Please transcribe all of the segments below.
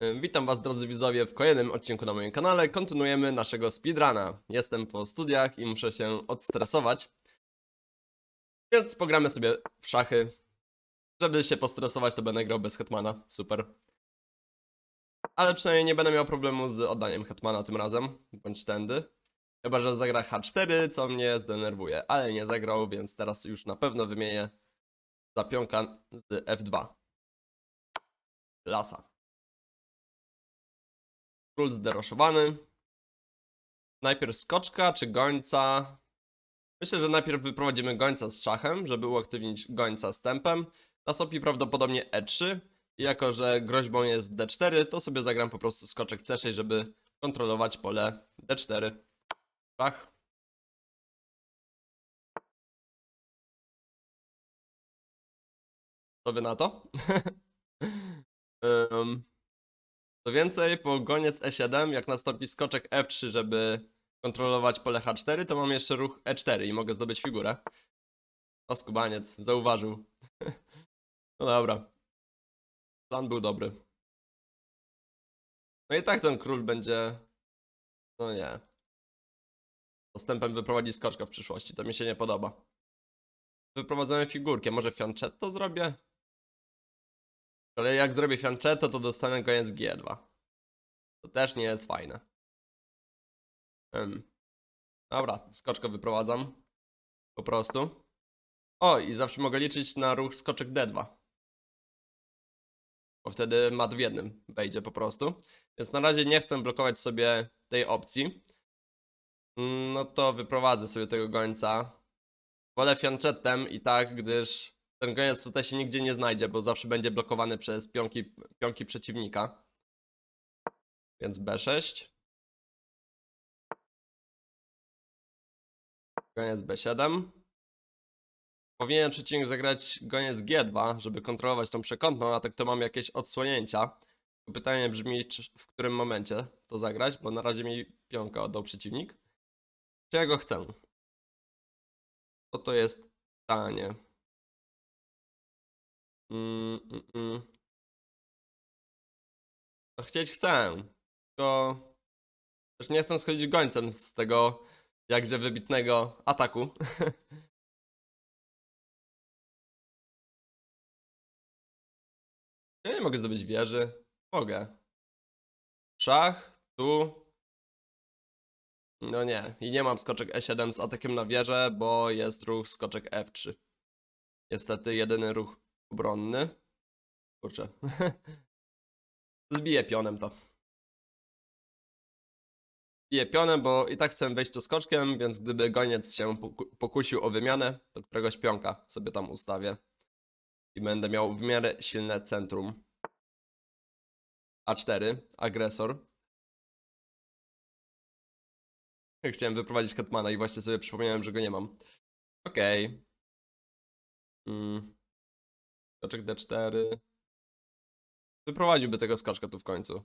Witam Was drodzy widzowie w kolejnym odcinku na moim kanale. Kontynuujemy naszego speedruna. Jestem po studiach i muszę się odstresować. Więc pogramy sobie w szachy. Żeby się postresować to będę grał bez Hetmana. Super. Ale przynajmniej nie będę miał problemu z oddaniem Hetmana tym razem. Bądź tędy. Chyba, że zagra H4, co mnie zdenerwuje. Ale nie zagrał, więc teraz już na pewno wymienię za pionka z F2. Lasa. Król zderoszowany. Najpierw skoczka czy gońca? Myślę, że najpierw wyprowadzimy gońca z szachem, żeby uaktywnić gońca z tempem. Nastąpi prawdopodobnie E3. I jako, że groźbą jest D4, to sobie zagram po prostu skoczek C6, żeby kontrolować pole D4. Szach. Co wy na to? Ym, Co więcej, po goniec E7, jak nastąpi skoczek F3, żeby kontrolować pole H4, to mam jeszcze ruch E4 i mogę zdobyć figurę. O, skubaniec, zauważył. No dobra. Plan był dobry. No i tak ten król będzie... No nie. Postępem wyprowadzi skoczka w przyszłości, to mi się nie podoba. Wyprowadzamy figurkę, może fianchetto zrobię? Ale jak zrobię fianchetto, to dostanę koniec G2. To też nie jest fajne. Ym. Dobra, skoczko wyprowadzam. Po prostu. O, i zawsze mogę liczyć na ruch skoczek D2. Bo wtedy mat w jednym wejdzie po prostu. Więc na razie nie chcę blokować sobie tej opcji. Mm, No to wyprowadzę sobie tego gońca. Wolę fianchettem i tak, gdyż ten goniec tutaj się nigdzie nie znajdzie, bo zawsze będzie blokowany przez pionki, pionki przeciwnika. Więc B6. Goniec B7. Powinien przeciwnik zagrać goniec G2, żeby kontrolować tą przekątną, a tak to mam jakieś odsłonięcia. Pytanie brzmi, w którym momencie to zagrać, bo na razie mi pionka oddał przeciwnik. Czy ja go chcę? To to jest pytanie. No chcieć chcę, tylko też nie chcę schodzić gońcem z tego jakże wybitnego ataku. Ja nie mogę zdobyć wieży. Mogę. Szach, tu. No nie, i nie mam skoczek E7 z atakiem na wieżę, bo jest ruch skoczek F3. Niestety jedyny ruch obronny. Kurczę. Zbiję pionem to. Zbiję pionem, bo i tak chcę wejść tu skoczkiem, więc gdyby goniec się poku- pokusił o wymianę, to któregoś pionka sobie tam ustawię. I będę miał w miarę silne centrum. A4, agresor. Chciałem wyprowadzić Hetmana i właśnie sobie przypomniałem, że go nie mam. Okej. Mm. Skoczek D4. Wyprowadziłby tego skoczka tu w końcu.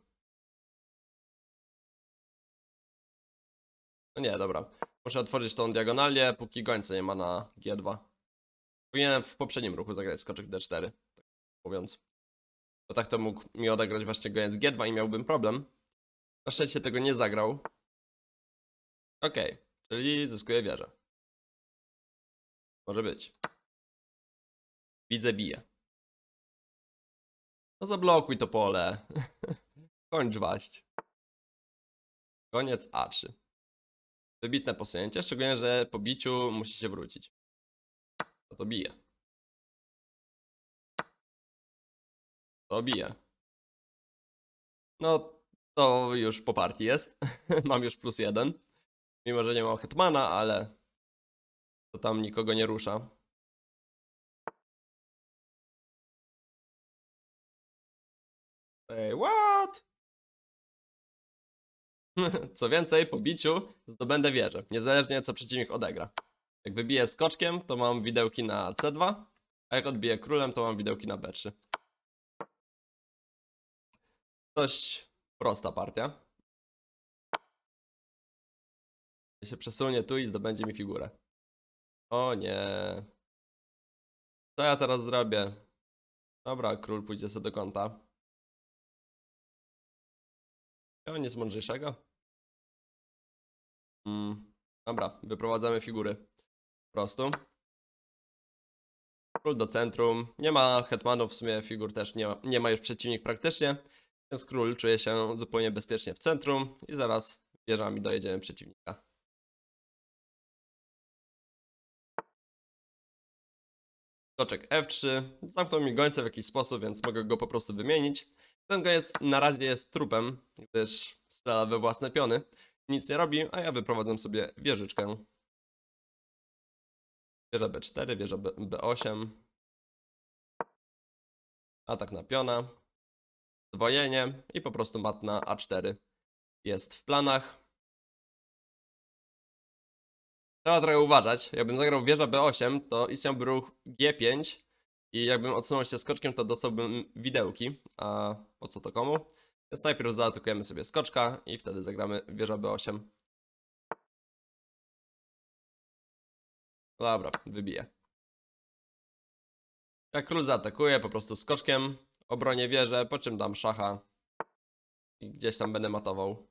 No nie, dobra. Muszę otworzyć tą diagonalię, póki gońca nie ma na G2. Powinienem w poprzednim ruchu zagrać skoczek D4, tak mówiąc. Bo tak to mógł mi odegrać właśnie goniec G2 i miałbym problem. Na szczęście tego nie zagrał. Okej, czyli zyskuje wieżę. Może być. Widzę, bije. No zablokuj to pole. Kończ waść. Koniec A3. Wybitne posunięcie, szczególnie, że po biciu musi się wrócić. No to bije. To bije. No to już po partii jest. mam już plus jeden. Mimo, że nie mam hetmana, ale to tam nikogo nie rusza. Ej, what? Co więcej, po biciu zdobędę wieżę, niezależnie co przeciwnik odegra. Jak wybiję skoczkiem, to mam widełki na C2, a jak odbiję królem, to mam widełki na B3. Dość prosta partia. się przesunie tu i zdobędzie mi figurę. O nie. Co ja teraz zrobię? Dobra, król pójdzie sobie do kąta. Ja nic mądrzejszego. Mm, dobra, wyprowadzamy figury. Po prostu. Król do centrum. Nie ma hetmanów, w sumie figur też nie ma, nie ma już przeciwnik praktycznie. Więc król czuje się zupełnie bezpiecznie w centrum i zaraz wieżami dojedziemy przeciwnika. Skoczek F3. Zamknął mi gońca w jakiś sposób, więc mogę go po prostu wymienić. Ten goniec na razie jest trupem, gdyż strzela we własne piony. Nic nie robi, a ja wyprowadzę sobie wieżyczkę. Wieża B4, wieża B- B8. Atak na piona. Zdwojenie i po prostu mat na A4 jest w planach. Trzeba trochę uważać. Jakbym zagrał wieża B8, to istniałby ruch G5 i jakbym odsunął się skoczkiem, to dostałbym widełki. A po co to komu? Więc najpierw zaatakujemy sobie skoczka i wtedy zagramy wieża B8. Dobra, wybiję. Jak król zaatakuje, po prostu skoczkiem obronię wieżę, po czym dam szacha i gdzieś tam będę matował.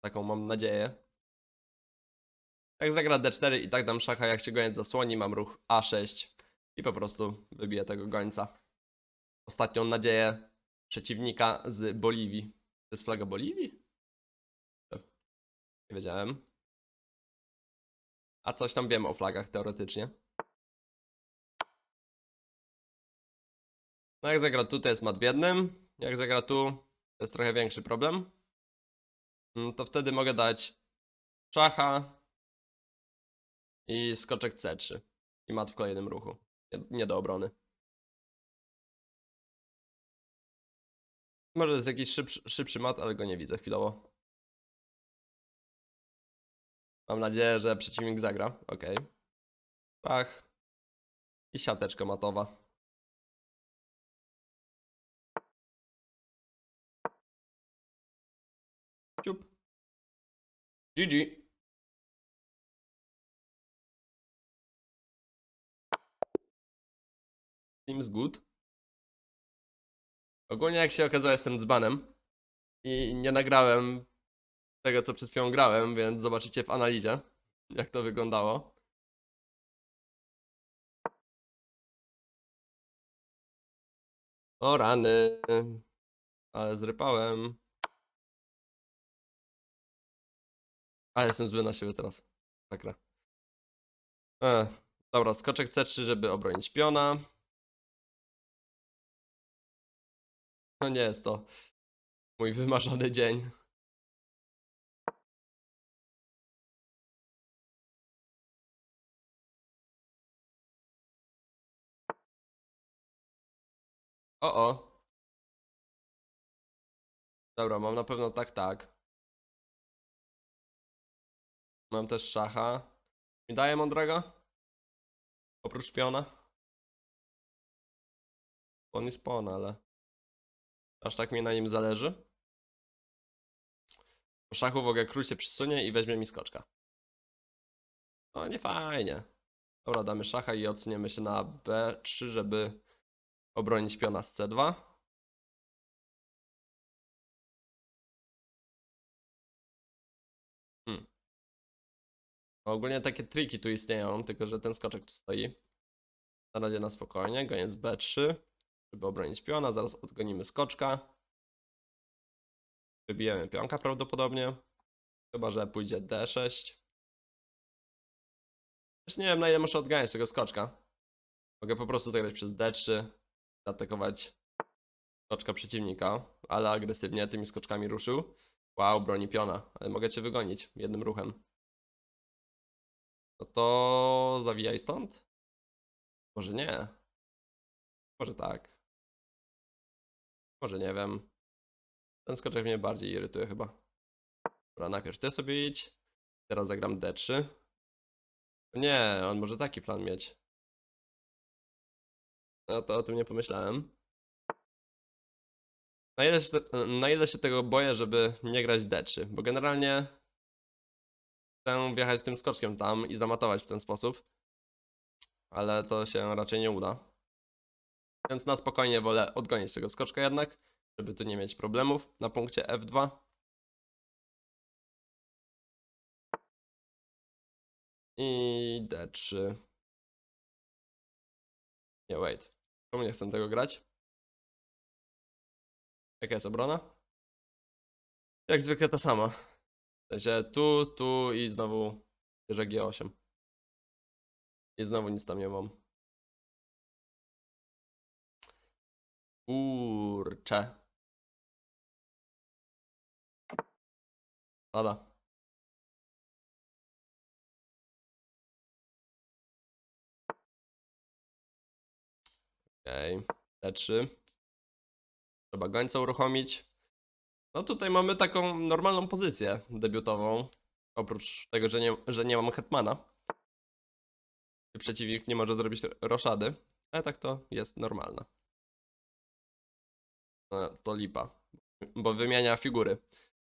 Taką mam nadzieję. Jak zagra D4 i tak dam szacha, jak się goniec zasłoni, mam ruch A6 i po prostu wybiję tego gońca. Ostatnią nadzieję przeciwnika z Boliwii. To jest flaga Boliwii? Nie wiedziałem. A coś tam wiem o flagach teoretycznie. No jak zagra tu, to jest mat w jednym. Jak zagra tu, to jest trochę większy problem. Mm, To wtedy mogę dać szacha i skoczek C3. I mat w kolejnym ruchu. Nie, do obrony. Może jest jakiś szybszy, szybszy mat, ale go nie widzę chwilowo. Mam nadzieję, że przeciwnik zagra. Ok. Szach. I siateczka matowa. Ciup. GG. Seems good. Ogólnie jak się okazało jestem dzbanem i nie nagrałem tego co przed chwilą grałem, więc zobaczycie w analizie jak to wyglądało. O rany. Ale zrypałem. A jestem zły na siebie teraz. Sakra. E, dobra, skoczek C3, żeby obronić piona. No nie jest to mój wymarzony dzień. O, o. Dobra, mam na pewno tak, tak. Mam też szacha. Mi daje mądrego? Oprócz piona? On jest pon, ale... Aż tak mi na nim zależy. Po szachu w ogóle król się przysunie i weźmie mi skoczka. No nie fajnie. Dobra, damy szacha i odsuniemy się na B3, żeby obronić piona z C2. Hmm. Ogólnie takie triki tu istnieją, tylko że ten skoczek tu stoi. Na razie na spokojnie, goniec B3, żeby obronić piona, zaraz odgonimy skoczka. Wybijemy pionka prawdopodobnie. Chyba, że pójdzie D6. Też nie wiem na ile muszę odganiać tego skoczka. Mogę po prostu zagrać przez D3, zaatakować skoczka przeciwnika, ale agresywnie tymi skoczkami ruszył. Wow, broni piona, ale mogę cię wygonić jednym ruchem. No to zawijaj stąd? Może nie. Może tak. Może nie wiem. Ten skoczek mnie bardziej irytuje chyba. Dobra, najpierw ty sobie idź. Teraz zagram D3. Nie, on może taki plan mieć. No to o tym nie pomyślałem. Na ile, się na ile się tego boję, żeby nie grać D3, bo generalnie chcę wjechać tym skoczkiem tam i zamatować w ten sposób, ale to się raczej nie uda. Więc na spokojnie wolę odgonić tego skoczka jednak żeby tu nie mieć problemów na punkcie F2. I D3. Nie, wait. Czemu nie chcę tego grać? Jaka jest obrona? Jak zwykle ta sama. W sensie tu, tu i znowu bierze G8. I znowu nic tam nie mam. Kurcze. Pada. Okej, D3. Trzeba gońca uruchomić. No tutaj mamy taką normalną pozycję debiutową. Oprócz tego, że nie, że nie mam hetmana. Przeciwnik nie może zrobić roszady. Ale tak to jest normalne. No, to lipa. Bo wymienia figury.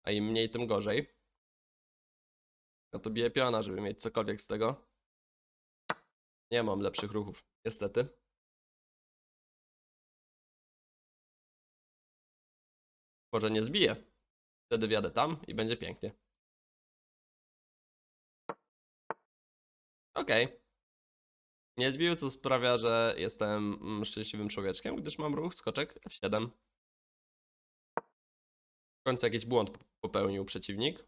A im mniej, tym gorzej. No to bije piona, żeby mieć cokolwiek z tego. Nie mam lepszych ruchów, niestety. Może nie zbiję. Wtedy wjadę tam i będzie pięknie. Okej. Nie zbił, co sprawia, że jestem mm, szczęśliwym człowieczkiem, gdyż mam ruch skoczek F7. W końcu jakiś błąd popełnił przeciwnik.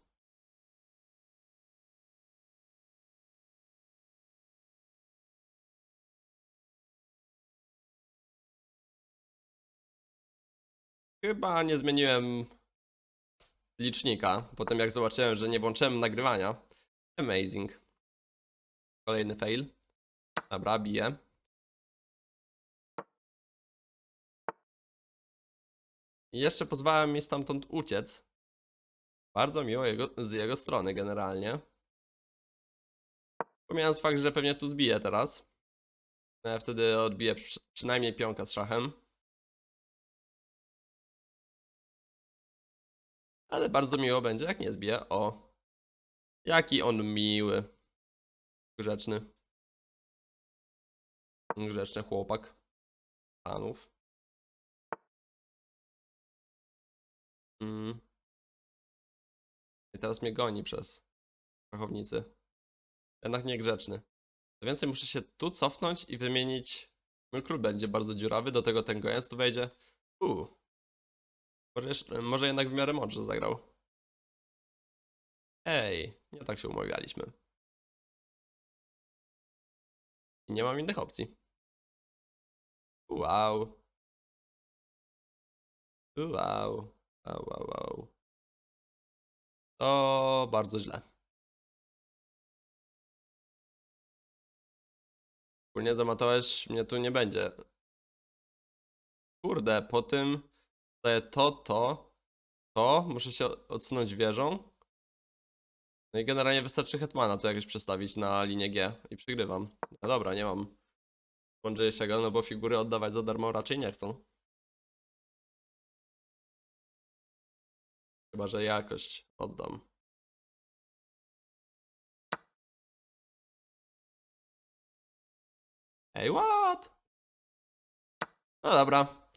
Chyba nie zmieniłem licznika, potem jak zobaczyłem, że nie włączyłem nagrywania. Amazing. Kolejny fail. Dobra, biję. I jeszcze pozwala mi stamtąd uciec. Bardzo miło jego, z jego strony generalnie. Pomijając fakt, że pewnie tu zbiję teraz. No ja wtedy odbiję przy, przynajmniej pionka z szachem. Ale bardzo miło będzie, jak nie zbiję. O, jaki on miły. Grzeczny. Grzeczny chłopak. Panów. Mm. I teraz mnie goni przez fachownicy. Jednak niegrzeczny. Co więcej, muszę się tu cofnąć i wymienić. Mój król będzie bardzo dziurawy, do tego ten gojens tu wejdzie. Uuu. Może, może jednak w miarę mądrze zagrał. Ej, nie tak się umawialiśmy. I nie mam innych opcji. Wow. Wow. Wow, wow, wow. To bardzo źle. Ogólnie zamatowałeś, mnie tu nie będzie. Kurde, po tym daję to, to, to, muszę się odsunąć wieżą. No i generalnie wystarczy hetmana to jakoś przestawić na linię G i przygrywam. No dobra, nie mam mądrzejszego, no bo figury oddawać za darmo raczej nie chcą. Chyba, że jakość oddam. Ej, what? No dobra.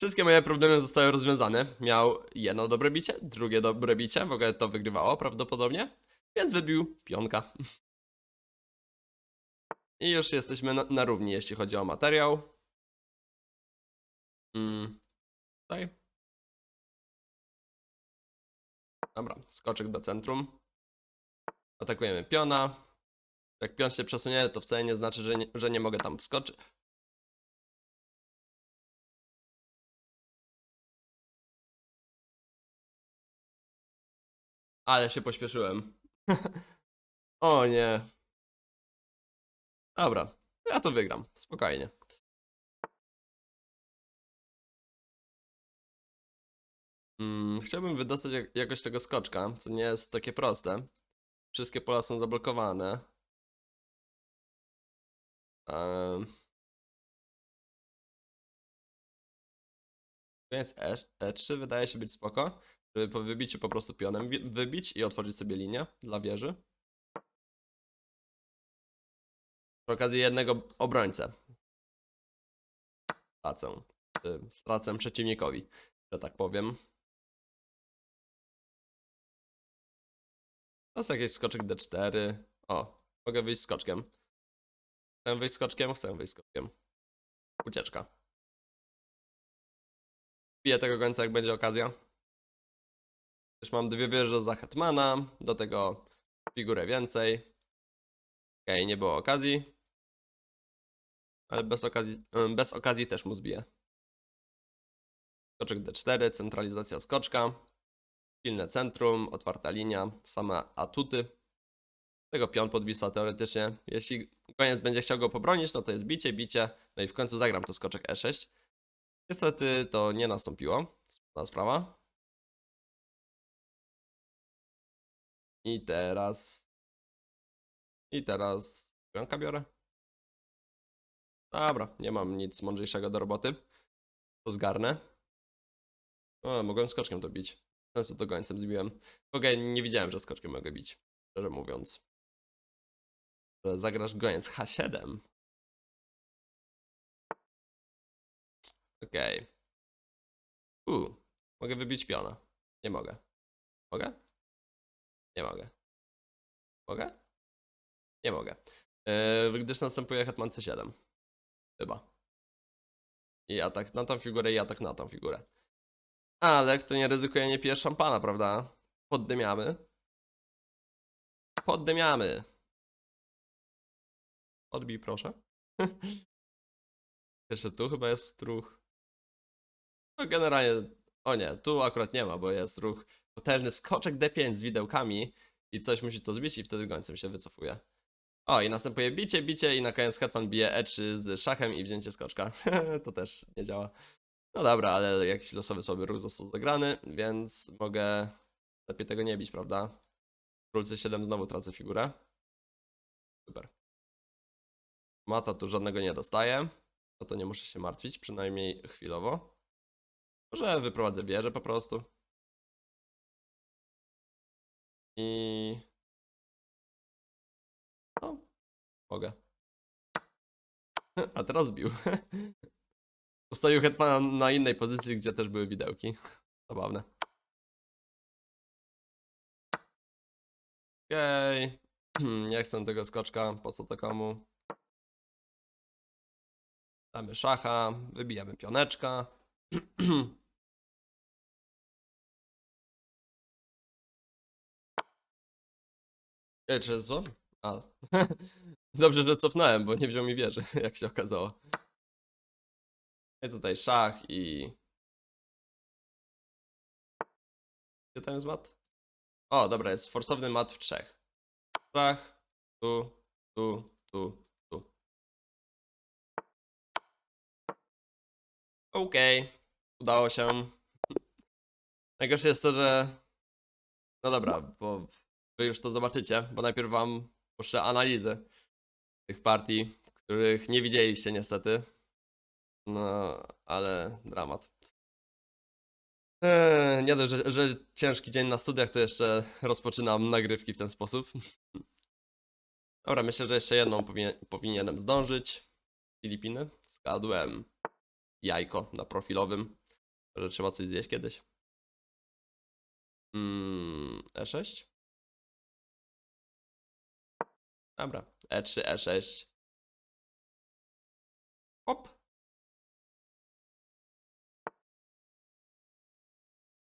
Wszystkie moje problemy zostały rozwiązane. Miał jedno dobre bicie, drugie dobre bicie, w ogóle to wygrywało prawdopodobnie, więc wybił pionka. I już jesteśmy na, na równi, jeśli chodzi o materiał. Mm, tutaj. Dobra, skoczek do centrum. Atakujemy piona. Jak pion się przesunie, to wcale nie znaczy, że nie, że nie mogę tam wskoczyć. Ale się pośpieszyłem. o nie. Dobra, ja to wygram. Spokojnie. Mm, chciałbym wydostać jak- jakoś tego skoczka, co nie jest takie proste. Wszystkie pola są zablokowane. Um. Więc E, E3 wydaje się być spoko, żeby po wybiciu po prostu pionem wybić i otworzyć sobie linię dla wieży. Przy okazji jednego obrońcę. Stracę. Stracę przeciwnikowi. że tak powiem. Teraz jakiś skoczek D4. O, mogę wyjść skoczkiem. Chcę wyjść skoczkiem? Chcę wyjść skoczkiem. Ucieczka. Biję tego końca, jak będzie okazja. Też mam dwie wieże za Hetmana, do tego figurę więcej. Okej, nie było okazji. Ale bez okazji, bez okazji też mu zbiję. Skoczek D4, centralizacja skoczka. Silne centrum, otwarta linia, same atuty. Tego pion podbisa teoretycznie. Jeśli koniec będzie chciał go pobronić, no to jest bicie, bicie. No i w końcu zagram to skoczek E6. Niestety to nie nastąpiło. Ta sprawa. I teraz. I teraz. Pionka biorę. Dobra, nie mam nic mądrzejszego do roboty. To zgarnę. O, mogłem skoczkiem to bić. Sensu to gońcem zbiłem. W ogóle nie widziałem, że skoczkiem mogę bić. Szczerze mówiąc. Że zagrasz goniec H7. Okej. U, mogę wybić piona. Nie mogę. Mogę? Nie mogę. Mogę? Nie mogę. Yy, gdyż następuje hetman C7. Chyba. I atak na tą figurę i atak na tą figurę. Ale kto nie ryzykuje, nie pije szampana, prawda? Poddymiamy. Poddymiamy. Odbij proszę. Jeszcze tu chyba jest ruch. No generalnie, o nie, tu akurat nie ma, bo jest ruch potężny skoczek D5 z widełkami i coś musi to zbić i wtedy gońcem się wycofuje. O, i następuje bicie, bicie i na koniec hetman bije E3 z szachem i wzięcie skoczka. to też nie działa. No dobra, ale jakiś losowy słaby ruch został zagrany, więc mogę lepiej tego nie bić, prawda? Król C7 znowu tracę figurę. Super. Mata tu żadnego nie dostaje. No to nie muszę się martwić, przynajmniej chwilowo. Może wyprowadzę wieżę po prostu. I... No, mogę. A teraz bił. Ustawił hetmana na innej pozycji, gdzie też były widełki. Zabawne. Okej. Nie chcę tego skoczka. Po co to komu? Damy szacha. Wybijamy pioneczka. Ej, czy jest? A. Dobrze, że cofnąłem, bo nie wziął mi wieży, jak się okazało. I tutaj szach i... Gdzie tam jest mat? O, dobra, jest forsowny mat w trzech. Szach, tu, tu, tu, tu. Okej, udało się. Najgorsze jest to, że... No dobra, bo wy już to zobaczycie, bo najpierw wam puszczę analizy tych partii, których nie widzieliście niestety. No, ale dramat. Eee, nie dość, że, że ciężki dzień na studiach, to jeszcze rozpoczynam nagrywki w ten sposób. Dobra, myślę, że jeszcze jedną powinien, powinienem zdążyć. Filipiny. Zgadłem. Jajko na profilowym. Że trzeba coś zjeść kiedyś. Mm, E6? Dobra, E E3, E6. Hop.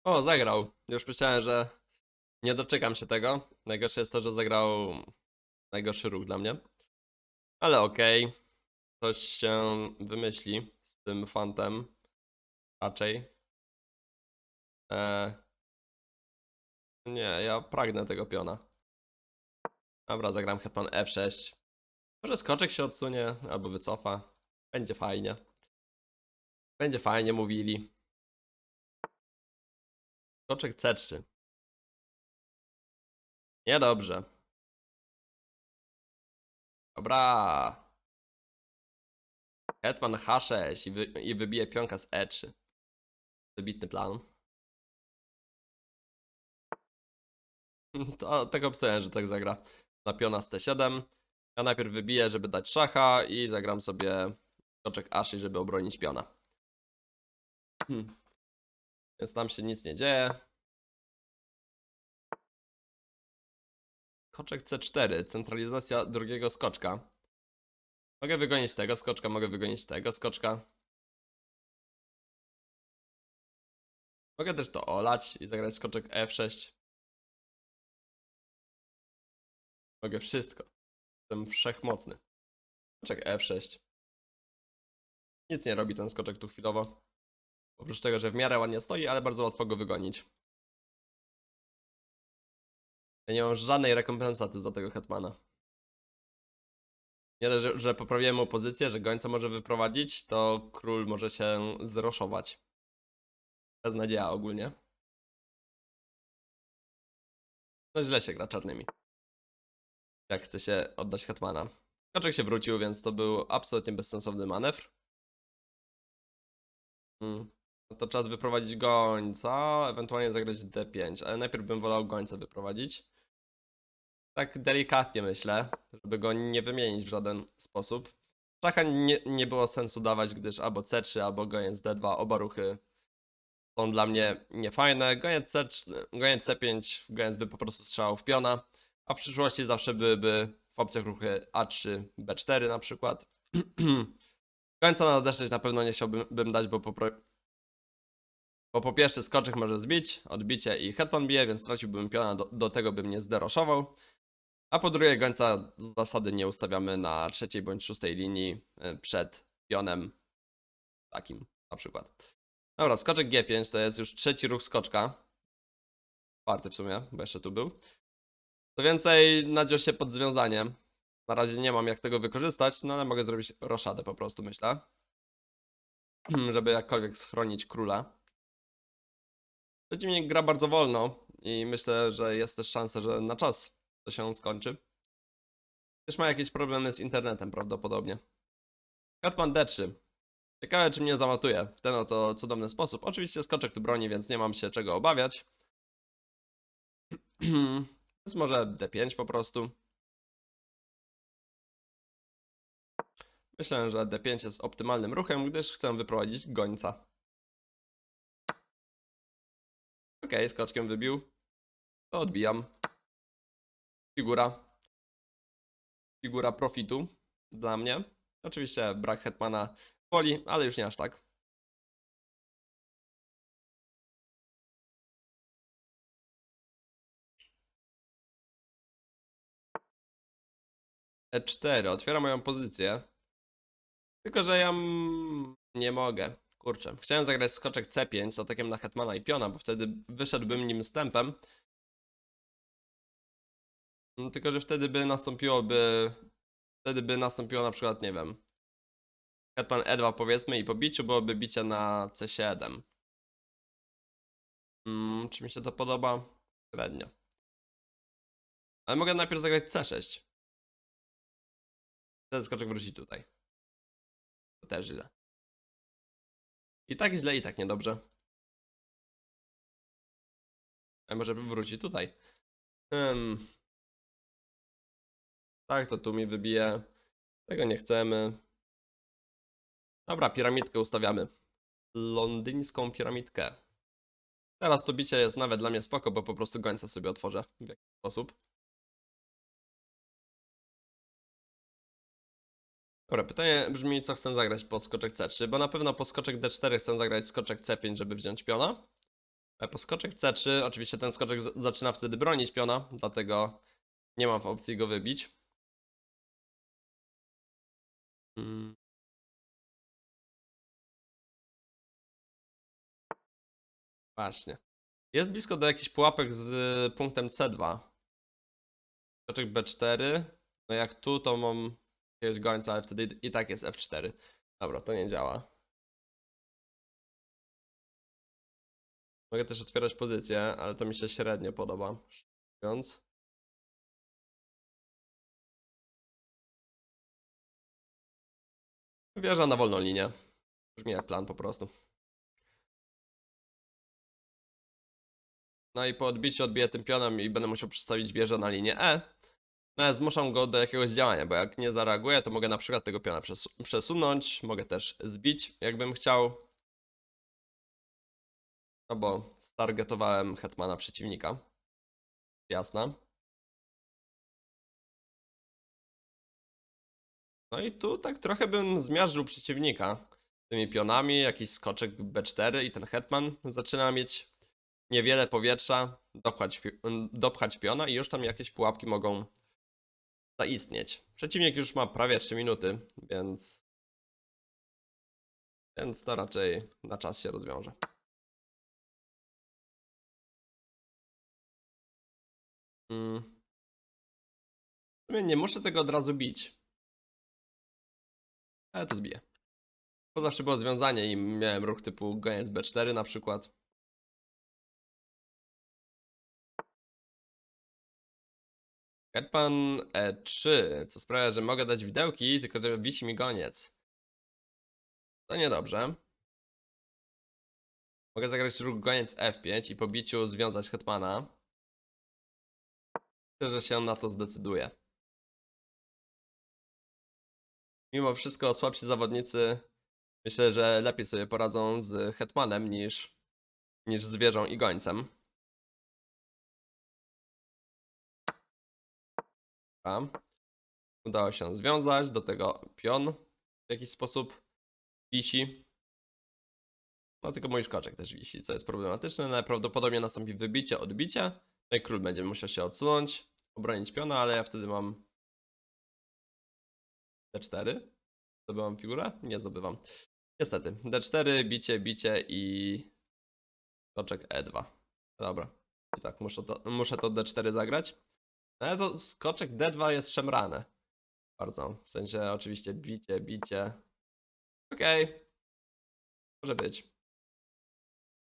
O, zagrał. Już myślałem, że nie doczekam się tego. Najgorsze jest to, że zagrał najgorszy ruch dla mnie. Ale okej. Coś się wymyśli z tym fantem. Raczej. Eee. Nie, ja pragnę tego piona. Dobra, zagram hetman F6. Może skoczek się odsunie, albo wycofa. Będzie fajnie. Będzie fajnie, mówili. Skoczek C3. Niedobrze. Dobra. Hetman H6 i, wy, i wybije pionka z E3. Wybitny plan. To, tego obstawiałem, że tak zagra. Na piona z T7. Ja najpierw wybiję, żeby dać szacha i zagram sobie skoczek A6, żeby obronić piona. Hmm. Więc tam się nic nie dzieje. Skoczek C4, centralizacja drugiego skoczka. Mogę wygonić tego skoczka, mogę wygonić tego skoczka. Mogę też to olać i zagrać skoczek F6. Mogę wszystko. Jestem wszechmocny. Skoczek F6. Nic nie robi ten skoczek tu chwilowo. Oprócz tego, że w miarę ładnie stoi, ale bardzo łatwo go wygonić. Ja nie mam żadnej rekompensaty za tego hetmana. Nie że, że poprawiłem mu pozycję, że gońca może wyprowadzić, to król może się zroszować. Beznadzieja ogólnie. No źle się gra czarnymi. Jak chce się oddać hetmana. Skoczek się wrócił, więc to był absolutnie bezsensowny manewr. Mm. No to czas wyprowadzić gońca, ewentualnie zagrać D5, ale najpierw bym wolał gońca wyprowadzić. Tak delikatnie myślę, żeby go nie wymienić w żaden sposób. Szacha nie, nie było sensu dawać, gdyż albo C3, albo goniec D2, oba ruchy są dla mnie niefajne. Goniec, C3, goniec C5, goniec by po prostu strzelał w piona, a w przyszłości zawsze byłyby w opcjach ruchy A3, B4 na przykład. Gońca na D6 na pewno nie chciałbym bym dać, bo po. Bo po pierwsze skoczek może zbić, odbicie i hetman bije, więc straciłbym piona, do, do tego bym nie zderoszował. A po drugie gońca z zasady nie ustawiamy na trzeciej bądź szóstej linii y, przed pionem takim na przykład. Dobra, skoczek G5 to jest już trzeci ruch skoczka. Czwarty w sumie, bo jeszcze tu był. Co więcej, nadział się pod związaniem. Na razie nie mam jak tego wykorzystać, no ale mogę zrobić roszadę po prostu, myślę. Żeby jakkolwiek schronić króla. Przeciwnik gra bardzo wolno i myślę, że jest też szansa, że na czas to się skończy. Też ma jakieś problemy z internetem prawdopodobnie. Hetman D3. Ciekawe, czy mnie zamatuje w ten oto cudowny sposób. Oczywiście skoczek tu broni, więc nie mam się czego obawiać. Więc może D5 po prostu. Myślę, że D5 jest optymalnym ruchem, gdyż chcę wyprowadzić gońca. Ok, skoczkiem wybił. To odbijam. Figura. Figura profitu dla mnie. Oczywiście brak hetmana boli, ale już nie aż tak. E4, otwiera moją pozycję. Tylko, że ja nie mogę. Kurczę. Chciałem zagrać skoczek C5 z atakiem na hetmana i piona, bo wtedy wyszedłbym nim z tempem. No, Tylko, że wtedy by nastąpiłoby. Wtedy by nastąpiło na przykład, nie wiem. Hetman E2 powiedzmy i po biciu byłoby bicie na C7. Mm, czy mi się to podoba? Średnio. Ale mogę najpierw zagrać C6. Wtedy skoczek wróci tutaj. To też źle. I tak źle, i tak niedobrze. A może wróci tutaj. Hmm. Tak, to tu mi wybije. Tego nie chcemy. Dobra, piramidkę ustawiamy. Londyńską piramidkę. Teraz to bicie jest nawet dla mnie spoko, bo po prostu gońca sobie otworzę w jakiś sposób. Dobra, pytanie brzmi, co chcę zagrać po skoczek C3, bo na pewno po skoczek D4 chcę zagrać skoczek C5, żeby wziąć piona. A po skoczek C3, oczywiście ten skoczek zaczyna wtedy bronić piona, dlatego nie mam w opcji go wybić. Mm. Właśnie. Jest blisko do jakichś pułapek z punktem C2. Skoczek B4. No jak tu, to mam jakiegoś gońca, ale wtedy i tak jest F4. Dobra, to nie działa. Mogę też otwierać pozycję, ale to mi się średnio podoba. Mówiąc. Wieża na wolną linię. Brzmi jak plan po prostu. No i po odbiciu odbiję tym pionem i będę musiał przestawić wieżę na linię E. No zmuszam go do jakiegoś działania, bo jak nie zareaguje, to mogę na przykład tego piona przesu- przesunąć, mogę też zbić, jakbym chciał. No bo stargetowałem hetmana przeciwnika. Jasna. No i tu tak trochę bym zmiażdżył przeciwnika tymi pionami, jakiś skoczek B4 i ten hetman zaczyna mieć niewiele powietrza, dopchać, dopchać piona i już tam jakieś pułapki mogą zaistnieć. Przeciwnik już ma prawie 3 minuty, więc więc to raczej na czas się rozwiąże. Mm. Sumie nie muszę tego od razu bić. Ale to zbiję. Bo zawsze było związanie i miałem ruch typu goniec B4 na przykład. Hetman E3, co sprawia, że mogę dać widełki, tylko że wisi mi goniec. To niedobrze. Mogę zagrać ruch goniec F5 i po biciu związać hetmana. Myślę, że się na to zdecyduje. Mimo wszystko słabsi zawodnicy myślę, że lepiej sobie poradzą z hetmanem niż, niż z wieżą i gońcem. Dobra. Udało się związać, do tego pion w jakiś sposób wisi. No tylko mój skoczek też wisi, co jest problematyczne. Najprawdopodobniej nastąpi wybicie, odbicie. No i król będzie musiał się odsunąć, obronić piona, ale ja wtedy mam D4. Zdobywam figurę? Nie zdobywam. Niestety. D4, bicie, bicie i skoczek E2. Dobra. I tak, muszę to, muszę to D4 zagrać. No to skoczek D2 jest szemrane. Bardzo. W sensie oczywiście bicie, bicie. Okej. Może być.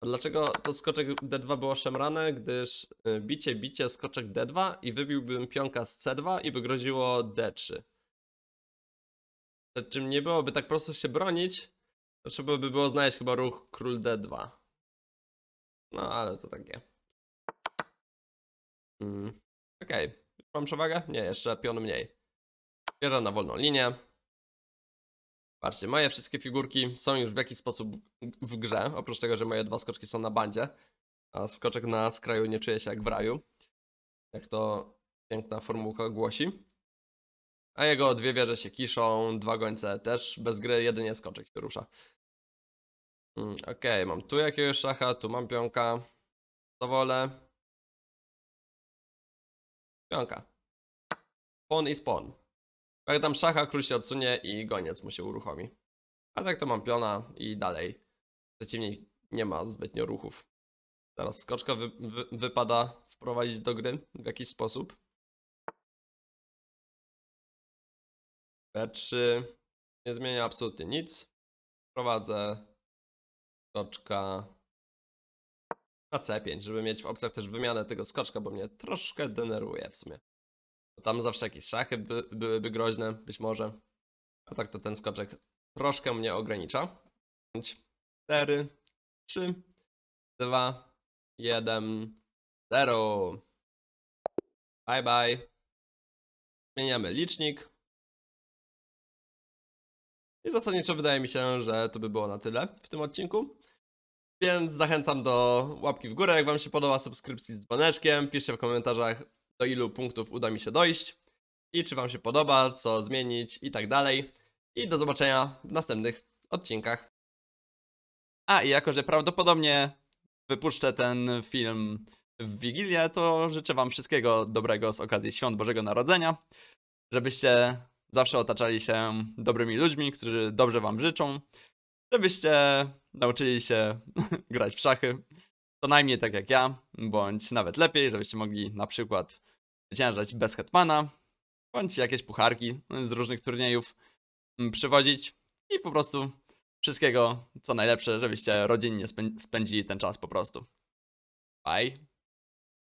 A dlaczego to skoczek D2 było szemrane? Gdyż y, bicie, bicie, skoczek D2 i wybiłbym pionka z C2 i by groziło D3. Przed czym nie byłoby tak prosto się bronić, to trzeba by było znaleźć chyba ruch król D2. No ale to tak nie. Mm. Okej. Już Mam przewagę? Nie, jeszcze pion mniej. Wierzę na wolną linię. Patrzcie, moje wszystkie figurki są już w jakiś sposób w grze, oprócz tego, że moje dwa skoczki są na bandzie, a skoczek na skraju nie czuje się jak w raju, jak to piękna formułka głosi. A jego dwie wieże się kiszą, dwa gońce też bez gry, jedynie skoczek się rusza. Mm, Okej, mam tu jakiegoś szacha, tu mam pionka. Co wolę? Pionka. Pon i spon. Jak dam szacha, król się odsunie i goniec mu się uruchomi. A tak to mam piona i dalej. Przeciwnik nie ma zbytnio ruchów. Teraz skoczka wy, wy, wypada wprowadzić do gry w jakiś sposób. B3 nie zmienia absolutnie nic. Wprowadzę skoczka na C5, żeby mieć w opcjach też wymianę tego skoczka, bo mnie troszkę denerwuje w sumie. Bo tam zawsze jakieś szachy by, byłyby groźne, być może. A tak to ten skoczek troszkę mnie ogranicza. 4, 3, 2, 1, 0. Bye bye. Zmieniamy licznik. I zasadniczo wydaje mi się, że to by było na tyle w tym odcinku. Więc zachęcam do łapki w górę, jak Wam się podoba, subskrypcji z dzwoneczkiem. Piszcie w komentarzach, do ilu punktów uda mi się dojść i czy Wam się podoba, co zmienić i tak dalej. I do zobaczenia w następnych odcinkach. A i jako, że prawdopodobnie wypuszczę ten film w Wigilię, to życzę Wam wszystkiego dobrego z okazji Świąt Bożego Narodzenia. Żebyście zawsze otaczali się dobrymi ludźmi, którzy dobrze Wam życzą. Żebyście nauczyli się grać w szachy. Co najmniej tak jak ja, bądź nawet lepiej, żebyście mogli na przykład zwyciężać bez hetmana, bądź jakieś pucharki z różnych turniejów mm, przywozić i po prostu wszystkiego co najlepsze, żebyście rodzinnie spę- spędzili ten czas po prostu. Bye.